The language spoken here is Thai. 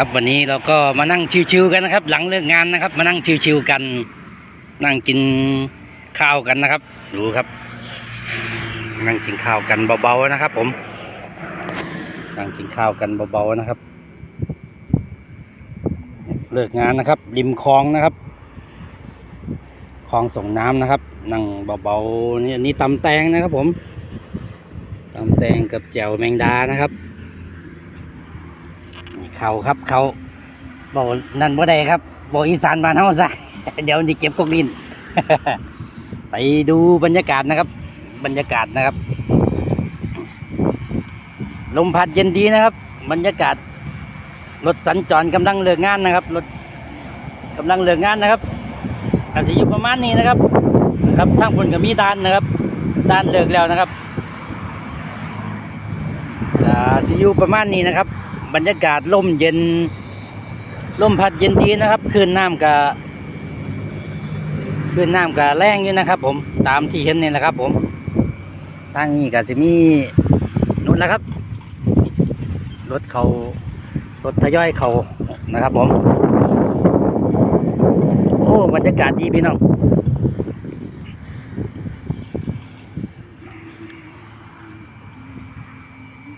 ครับวันนี้เราก็มานั่งชิวๆกันนะครับ หลังเลิกงานนะครับ มานั่งชิวๆกัน นั่งกินข้าวกันนะครับ ดูครับ นั่งกินข้าวกันเบาๆนะครับ ผม นั่งกินข้าวกันเบาๆนะครับ เลิกงานนะครับ ริมคลองนะครับคลองส่งน้ำนะครับ นั่งเบาๆนี่อันนี้ตำแตงนะครับ ผมตำแตงกับแจ่วแมงดานะครับ เขาครับเขาบอกนั่นบ่ได้ครับบอกอีสานบ้านเฮาซะเดี๋ยวนจะเก็บกกดินไปดูบรรยากาศนะครับ บรรยากาศนะครับ ลมพัดเย็นดีนะครับ บรรยากาศรถสัญจรกำลังเลิกงานนะครับรถกำลังเลิกงานนะครับอาจจะอยู่ประมาณนี้นะครับนะครับทางบนก็มีด้านนะครับด้านเลิกแล้วนะครับอาสิอยู่ประมาณนี้นะครับ บรรยากาศลมเย็นลมพัดเย็นดีนะครับคลื่นน้ำกับคลื่นน้ำกับแรงอยู่นะครับ ผมตามที่เห็นนี่แหละครับ ผมทางนี้ก็จะมีนู่นแหละครับ รถเขารถทยอยเขานะครับ ผม โอ้บรรยากาศดีพี่น้อง